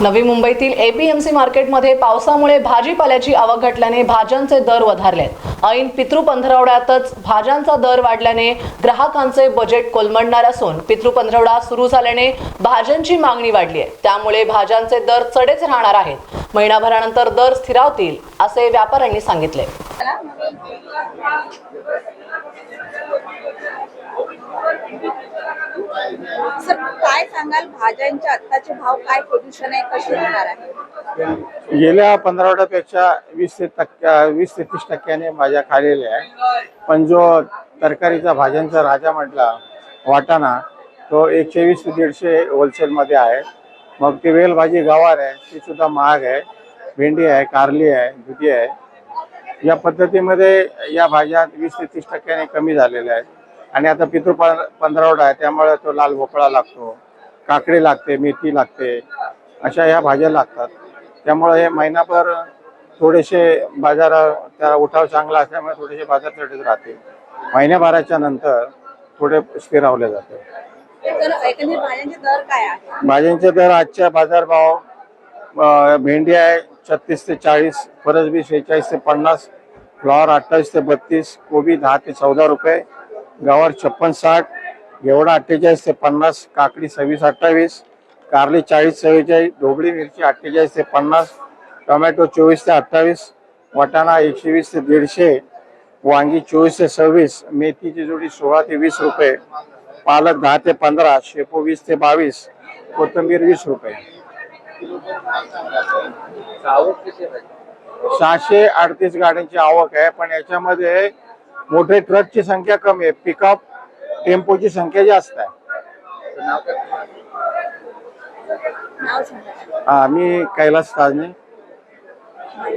नवी मुंबईतील एपीएमसी मार्केटमध्ये पावसामुळे भाजीपाल्याची आवक घटल्याने भाज्यांचे दर वधारलेत ऐन पितृ पंधरवड्यातच भाज्यांचा दर वाढल्याने ग्राहकांचे बजेट कोलमडणार असून पितृ पंधरवडा सुरू झाल्याने भाज्यांची मागणी वाढली आहे त्यामुळे भाज्यांचे दर चढेच राहणार आहेत. महिनाभरानंतर दर स्थिरावतील असे व्यापाऱ्यांनी सांगितले सर काय सांगाल? भाज्यांचे आत्ताचे भाव काय पोझिशन आहे? कसे होणार आहे? गेल्या पंधरावड्यापेक्षा वीस ते टक्क्या वीस ते तीस टक्क्याने भाज्या खालेल्या आहे पण जो तरकारीचा भाज्यांचा राजा म्हटला वाटाणा तो एकशे वीस ते दीडशे होलसेलमध्ये आहे. मग ती वेलभाजी गवार आहे ती सुद्धा महाग आहे. भेंडी आहे कारली आहे दुधी आहे. या पद्धतीमध्ये या भाज्या वीस ते तीस टक्क्याने कमी झालेल्या आहेत. आणि आता पितृ पंधरावडा आहे त्यामुळे तो लाल भोपळा लागतो. काकडी लागते मेथी लागते अशा ह्या भाज्या लागतात. त्यामुळे हे महिनाभर थोडेसे बाजार त्याला उठाव चांगला असल्यामुळे थोडेसे बाजार चढत राहते महिन्याभराच्या नंतर थोडे स्थिरावले जाते. भाज्यांचे दर आजच्या बाजारभाव भेंडी आहे छत्तीस ते चाळीस फरसबी शेहेचाळीस ते पन्नास फ्लॉवर अठ्ठावीस ते बत्तीस कोबी दहा ते चौदा रुपये गवार छप्पन साठ घेवडा अठ्ठेचाळीस ते पन्नास काकडी सव्वीस अठ्ठावीस कारली चाळीस चव्वेचाळीस ढोबळी मिरची अठ्ठेचाळीस ते पन्नास टोमॅटो चोवीस ते अठ्ठावीस वाटाणा एकशे वीस ते दीडशे वांगी चोवीस ते सव्वीस मेथीची जोडी सोळा ते वीस रुपये पालक दहा ते पंधरा शेपू वीस ते बावीस कोथिंबीर वीस रुपये. सहाशे अडतीस गाड्यांची आवक आहे पण याच्यामध्ये मोठे ट्रकची संख्या कमी आहे. पिकअप टेम्पोची संख्या जास्त आहे. हा मी कैलास ताजने